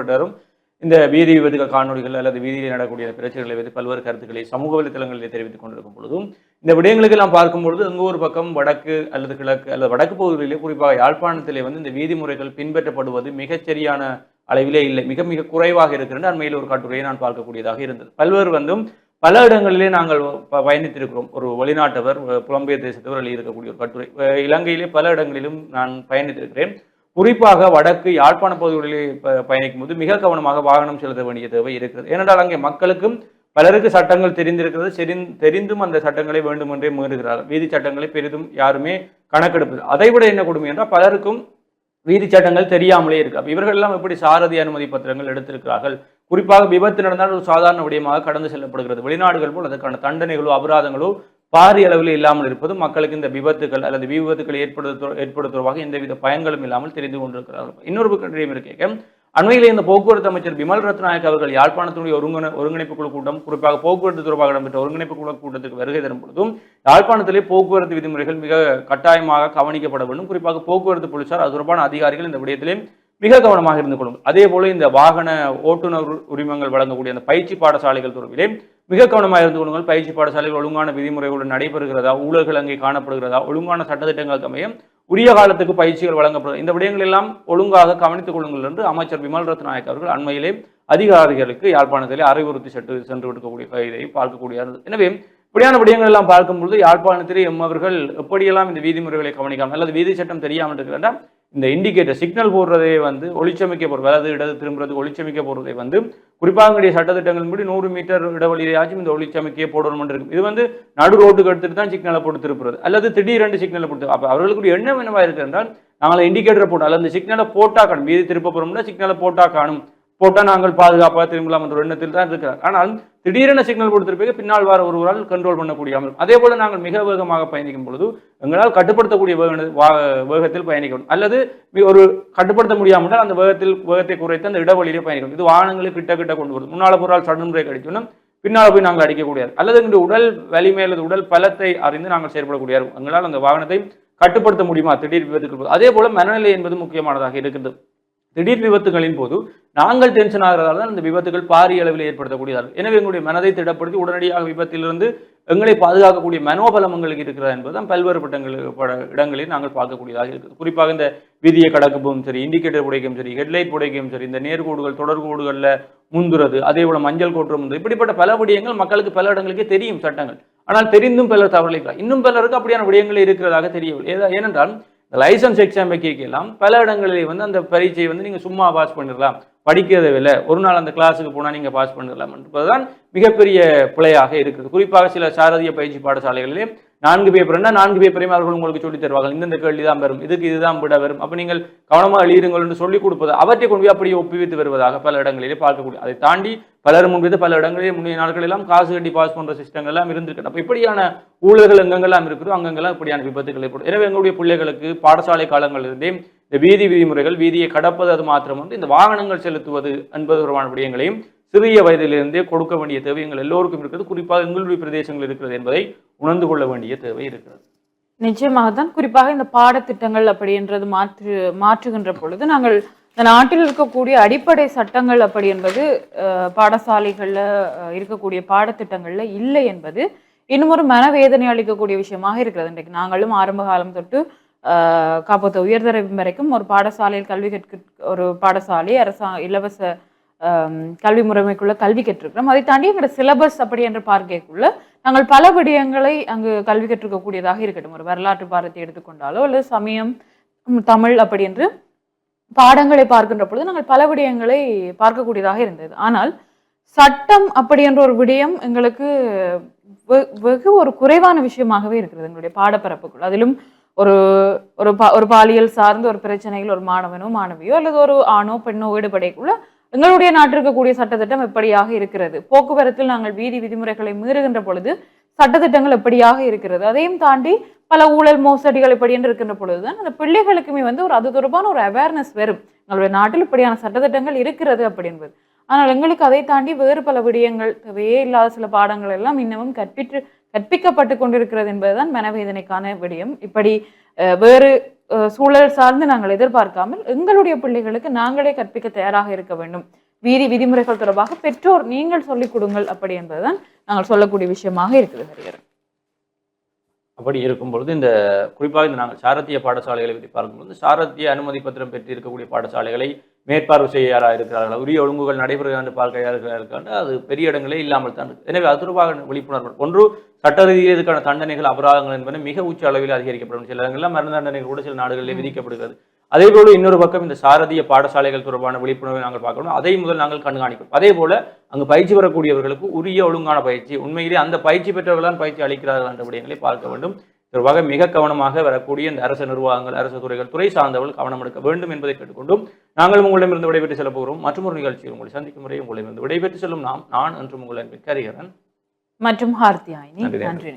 சம்பந்தப்பட்டவரும் இந்த வீதி விபத்துகள் காணொலிகள் அல்லது வீதியில் நடக்கக்கூடிய பிரச்சனைகளை வைத்து பல்வேறு கருத்துக்களை சமூக வலைத்தளங்களிலே தெரிவித்துக் கொண்டிருக்கும் பொழுதும் இந்த விடயங்களுக்கு நாம் பார்க்கும் பொழுது எங்கள் ஒரு பக்கம் வடக்கு அல்லது கிழக்கு அல்லது வடக்கு பகுதிகளிலே குறிப்பாக யாழ்ப்பாணத்திலே வந்து இந்த வீதி முறைகள் பின்பற்றப்படுவது மிகச்சரியான அளவிலே இல்லை. மிக மிக குறைவாக இருக்கிறது அண்மையில் ஒரு கட்டுரையை நான் பார்க்கக்கூடியதாக இருந்தது. பல்வேறு வந்தும் பல இடங்களிலே நாங்கள் பயணித்திருக்கிறோம். ஒரு வெளிநாட்டவர் புலம்பெயர் தேசத்தவர் இருக்கக்கூடிய ஒரு கட்டுரை. இலங்கையிலே பல இடங்களிலும் நான் பயணித்திருக்கிறேன். குறிப்பாக வடக்கு யாழ்ப்பாண பகுதிகளில் ப- பயணிக்கும் போது மிக கவனமாக வாகனம் செலுத்த வேண்டிய தேவை இருக்கிறது. ஏனென்றால் அங்கே மக்களுக்கும் பலருக்கு சட்டங்கள் தெரிந்திருக்கிறது. தெரிந் தெரிந்தும் அந்த சட்டங்களை வேண்டுமென்றே மீறுகிறார்கள். வீதி சட்டங்களை பெரிதும் யாருமே கணக்கெடுப்பது அதைவிட என்ன கொடுமை என்றால் பலருக்கும் வீதி சட்டங்கள் தெரியாமலே இருக்கு. இவர்கள் எல்லாம் எப்படி சாரதி அனுமதி பத்திரங்கள் எடுத்திருக்கிறார்கள்? குறிப்பாக விபத்து நடந்தால் ஒரு சாதாரண விடயமாக கடந்து செல்லப்படுகிறது. வெளிநாடுகள் போல் அதற்கான தண்டனைகளோ அபராதங்களோ பாரிய அளவில் இல்லாமல் இருப்பது மக்களுக்கு இந்த விபத்துகள் அல்லது விபத்துக்களை ஏற்படுத்த ஏற்படுத்துவதாக எந்தவித பயன்களும் இல்லாமல் தெரிந்து கொண்டிருக்கிறார்கள். இன்னொரு கண்டியம் இருக்கேன் அண்மையில் இந்த போக்குவரத்து அமைச்சர் பிமல் ரத்நாயக் அவர்கள் யாழ்ப்பாணத்தினுடைய ஒருங்கிணை ஒருங்கிணைப்பு குழு கூட்டம் குறிப்பாக போக்குவரத்து தொடர்பாக இடம்பெற்ற ஒருங்கிணைப்பு குழு கூட்டத்துக்கு வருகை தரும் பொழுதும் யாழ்ப்பாணத்திலே போக்குவரத்து விதிமுறைகள் மிக கட்டாயமாக கவனிக்கப்பட வேண்டும். குறிப்பாக போக்குவரத்து போலீசார் அது தொடர்பான அதிகாரிகள் இந்த விடயத்திலே மிக கவனமாக இருந்து கொள்ளும் அதே போல இந்த வாகன ஓட்டுநர் உரிமங்கள் வழங்கக்கூடிய அந்த பயிற்சி பாடசாலைகள் தொடர்பிலே மிக கவனமாக இருந்து கொள்ளுங்கள். பயிற்சி பாடசாலையில் ஒழுங்கான விதிமுறைகளுடன் நடைபெறுகிறதா? ஊழல்கள் அங்கே காணப்படுகிறதா? ஒழுங்கான சட்டத்திட்டங்களுக்கு அமைய உரிய காலத்துக்கு பயிற்சிகள் வழங்கப்படுகிறது இந்த விடயங்கள் எல்லாம் ஒழுங்காக கவனித்துக் கொள்ளுங்கள் என்று அமைச்சர் விமல் ரத்நாயக் அவர்கள் அண்மையிலே அதிகாரிகளுக்கு யாழ்ப்பாணத்திலே அறிவுறுத்தி சென்று சென்று விடுக்கக்கூடிய இதை பார்க்கக்கூடிய எனவே இப்படியான விடயங்கள் எல்லாம் பார்க்கும்பொழுது யாழ்ப்பாணத்திலே எம் அவர்கள் எப்படியெல்லாம் இந்த விதிமுறைகளை கவனிக்காமல் அல்லது வீதி சட்டம் தெரியாமல் இருக்கிறதா இந்த இண்டிகேட்டர் சிக்னல் போடுறதே வந்து ஒளிச்சமிக்க போடுறது வலது இடது திரும்புறதுக்கு ஒளிச்சமிக்க போடுறதை வந்து குறிப்பாக எங்களுடைய சட்டத்திட்டங்கள் படி நூறு மீட்டர் இடைவெளியாச்சும் இந்த ஒளிச்சமிக்கையை போடணும் இருக்கும். இது வந்து நடு ரோட்டுக்கு எடுத்துட்டு தான் சிக்னலை போட்டு திருப்புறது அல்லது திடீரென்று சிக்னலை போட்டு அப்போ அவர்களுக்கு எண்ணம் என்னவா இருக்கு என்றால் நாங்கள் இண்டிகேட்டரை போட்டோம் அல்லது இந்த சிக்னலை போட்டா காணும். வீதி திருப்ப சிக்னலை போட்டா காணும். போட்டால் நாங்கள் பாதுகாப்பாக திரும்பலாம் என்ற ஒரு எண்ணத்தில் தான் இருக்கிறார். ஆனால் திடீரென சிக்னல் கொடுத்திருப்பீங்க பின்னால் வர ஒருவரால் கண்ட்ரோல் பண்ணக்கூடிய அமைப்பு. அதே போல் நாங்கள் மிக வேகமாக பயணிக்கும் பொழுது எங்களால் கட்டுப்படுத்தக்கூடிய வேக வா- வேகத்தில் பயணிக்கணும் அல்லது ஒரு கட்டுப்படுத்த முடியாமல் அந்த வேகத்தில் வேகத்தை குறைத்து அந்த இடவழியிலே பயணிக்கணும் இது வாகனங்களை கிட்ட கிட்ட கொண்டு வருது. முன்னால் பொருளால் சடன் பிரேக் அடிக்கணும் பின்னால் போய் நாங்கள் அடிக்கக்கூடியது. அல்லது எங்களுடைய உடல் வலிமை அல்லது உடல் பலத்தை அறிந்து நாங்கள் செயல்படக்கூடிய எங்களால் அந்த வாகனத்தை கட்டுப்படுத்த முடியுமா? திடீர் விபத்துக்கு அதே போல மனநிலை என்பது முக்கியமானதாக இருக்குது திடீர் விபத்துகளின் போது நாங்கள் டென்ஷன் ஆகிறதால தான் இந்த விபத்துகள் பாரிய அளவில் ஏற்படுத்தக்கூடியதாகும். எனவே எங்களுடைய மனதை திடப்படுத்தி உடனடியாக விபத்திலிருந்து எங்களை பாதுகாக்கக்கூடிய மனோபலம் எங்களுக்கு இருக்கிறதா என்பதுதான் பல்வேறு பட்டங்கள் இடங்களில் நாங்கள் பார்க்கக்கூடியதாக இருக்குது. குறிப்பாக இந்த விதியை கடக்கவும் சரி இண்டிகேட்டர் உடைக்கும் சரி ஹெட்லைட் உடைக்கவும் சரி இந்த நேர்கோடுகள் தொடர்கோடுகளில் முந்துறது அதே போல மஞ்சள் கோற்றம் முந்து இப்படிப்பட்ட பல விடயங்கள் மக்களுக்கு பல இடங்களுக்கே தெரியும் சட்டங்கள். ஆனால் தெரிந்தும் பலர் தவறளிக்கிறார் இன்னும் பலருக்கு அப்படியான விடயங்கள் இருக்கிறதாக தெரியவில்லை. ஏதா- ஏனென்றால் இந்த லைசன்ஸ் எக்ஸாம் வைக்கலாம் பல இடங்களிலே வந்து அந்த பரீட்சையை வந்து நீங்கள் சும்மா பாஸ் பண்ணிடலாம். படிக்கிறதை இல்லை. ஒரு நாள் அந்த கிளாஸுக்கு போனால் நீங்கள் பாஸ் பண்ணிடலாம் என்பதுதான் மிகப்பெரிய பிழையாக இருக்குது. குறிப்பாக சில சாரதிய பயிற்சி பாடசாலைகளிலே நான்கு பேப்பர்னா நான்கு பேப்பரையும் அவர்கள் உங்களுக்கு சொல்லித் தருவார்கள். இந்தந்த கேள்வி தான் வரும். இதுக்கு இதுதான் விட வரும். அப்போ நீங்கள் கவனமாக எழுதுங்கள் என்று சொல்லிக் கொடுப்பது அவற்றை கொண்டு போய் அப்படியே ஒப்புவித்து வருவதாக பல இடங்களிலே பார்க்கக்கூடிய அதை தாண்டி பலர் முன்வைத்து பல இடங்களிலே முந்தைய நாட்களெல்லாம் காசு கட்டி பாஸ் போன்ற சிஸ்டங்கள் எல்லாம் இருந்திருக்கு. அப்போ இப்படியான ஊழல்கள் எங்கெங்கெல்லாம் இருக்கிறோம் அங்கெங்கெல்லாம் இப்படியான விபத்துகள் ஏற்படும். எனவே எங்களுடைய பிள்ளைகளுக்கு பாடசாலை காலங்களிலிருந்தே இந்த வீதி விதிமுறைகள் வீதியை கடப்பது அது மாத்திரமன்று இந்த வாகனங்கள் செலுத்துவது என்பது தொடர்பான விடயங்களையும் சிறிய வயதிலிருந்தே கொடுக்க வேண்டிய தேவை எங்கள் எல்லோருக்கும் இருக்கிறது. குறிப்பாக எங்களுடைய பிரதேசங்கள் இருக்கிறது என்பதை உணர்ந்து கொள்ள வேண்டிய தேவை இருக்கிறது. நிச்சயமாக தான் குறிப்பாக இந்த பாடத்திட்டங்கள் அப்படின்றது மாற்று மாற்றுகின்ற பொழுது நாங்கள் இந்த நாட்டில் இருக்கக்கூடிய அடிப்படை சட்டங்கள் அப்படி என்பது பாடசாலைகளில் பாடசாலைகள்ல அஹ், இருக்கக்கூடிய பாடத்திட்டங்கள்ல இல்லை என்பது இன்னும் ஒரு மனவேதனை அளிக்கக்கூடிய விஷயமாக இருக்கிறது. இன்றைக்கு நாங்களும் ஆரம்ப காலம் தொட்டு காப்பத்த உயர்தர வரைக்கும் ஒரு பாடசாலையில் கல்வி கற்க ஒரு பாடசாலை அரசா இலவச கல்வி முறைமைக்குள்ளே கல்வி கற்றுக்கிறோம். அதை தாண்டி எங்களோட சிலபஸ் அப்படி என்று பார்க்கக்குள்ள நாங்கள் பல விடயங்களை அங்கு கல்வி கற்றுக்கக்கூடியதாக இருக்கட்டும். ஒரு வரலாற்று பாடத்தை எடுத்துக்கொண்டாலோ அல்லது சமயம் தமிழ் அப்படி என்று பாடங்களை பார்க்கின்ற பொழுது நாங்கள் பல விடயங்களை பார்க்கக்கூடியதாக இருந்தது. ஆனால் சட்டம் அப்படி என்ற ஒரு விடயம் எங்களுக்கு வெகு ஒரு குறைவான விஷயமாகவே இருக்கிறது எங்களுடைய பாடப்பரப்புக்குள். அதிலும் ஒரு ஒரு பா ஒரு பாலியல் சார்ந்த ஒரு பிரச்சனையில் ஒரு மாணவனோ மாணவியோ அல்லது ஒரு ஆணோ பெண்ணோ ஈடுபடைக்குள்ள எங்களுடைய நாட்டில் இருக்கக்கூடிய சட்டத்திட்டம் எப்படியாக இருக்கிறது? போக்குவரத்தில் நாங்கள் வீதி விதிமுறைகளை மீறுகின்ற பொழுது சட்டத்திட்டங்கள் எப்படியாக இருக்கிறது? அதையும் தாண்டி பல ஊழல் மோசடிகள் இப்படி என்று இருக்கின்ற பொழுதுதான் அந்த பிள்ளைகளுக்குமே வந்து ஒரு அது தொடர்பான ஒரு அவேர்னஸ் வரும். எங்களுடைய நாட்டில் இப்படியான சட்டத்திட்டங்கள் இருக்கிறது அப்படி என்பது ஆனால் எங்களுக்கு அதை தாண்டி வேறு பல விடயங்கள் தேவையே இல்லாத சில பாடங்கள் எல்லாம் இன்னமும் கற்பிற்று கற்பிக்கப்பட்டு கொண்டிருக்கிறது என்பதுதான் மனவேதனைக்கான விடயம். இப்படி வேறு சூழல் சார்ந்து நாங்கள் எதிர்பார்க்காமல் எங்களுடைய பிள்ளைகளுக்கு நாங்களே கற்பிக்க தயாராக இருக்க வேண்டும். வீதி விதிமுறைகள் தொடர்பாக பெற்றோர் நீங்கள் சொல்லிக் கொடுங்கள் அப்படி என்பதுதான் நாங்கள் சொல்லக்கூடிய விஷயமாக இருக்குது ஹரிகரன் அப்படி இருக்கும் பொழுது இந்த குறிப்பாக இந்த நாங்கள் சாரத்திய பாடசாலைகளை பற்றி பார்க்கும்போது சாரத்திய அனுமதி பத்திரம் பெற்று இருக்கக்கூடிய பாடசாலைகளை மேற்பார்வை செய்யாராக இருக்கிறார்கள்? உரிய ஒழுங்குகள் நடைபெறுகிறது என்று பார்க்க அது பெரிய இடங்களே இல்லாமல் தான் எனவே அது தொடர்பாக விழிப்புணர்வு. ஒன்று சட்ட ரீதியில் இதுக்கான தண்டனைகள் அபராதங்கள் என்பது மிக உச்ச அளவில் அதிகரிக்கப்படும். சில இடங்களில் மரண தண்டனைகள் கூட சில நாடுகளில் விதிக்கப்படுகிறது. அதே போல இன்னொரு பக்கம் இந்த சாரதிய பாடசாலைகள் தொடர்பான விழிப்புணர்வை நாங்கள் பார்க்கணும். அதை முதல் நாங்கள் கண்காணிக்கணும் அதே போல அங்கு பயிற்சி பெறக்கூடியவர்களுக்கு உரிய ஒழுங்கான பயிற்சி. உண்மையிலே அந்த பயிற்சி பெற்றவர்கள் தான் பயிற்சி அளிக்கிறார்கள் என்ற விடயங்களை பார்க்க வேண்டும். தொடர்பாக மிக கவனமாக வரக்கூடிய இந்த அரசு நிர்வாகங்கள் அரசு துறைகள் துறை சார்ந்தவர்கள் கவனம் எடுக்க வேண்டும் என்பதை கேட்டுக்கொண்டும் நாங்கள் உங்களிடமிருந்து விடைபெற்று செல்ல போகிறோம். மற்றும் ஒரு நிகழ்ச்சியில் உங்களை சந்திக்கும் முறை உங்களிடமிருந்து விடைபெற்று செல்லும் நாம் நான் என்று உங்கள் அன்பின் கரிகரன். மற்றும் ஹார்த்தியாயினி நன்றி.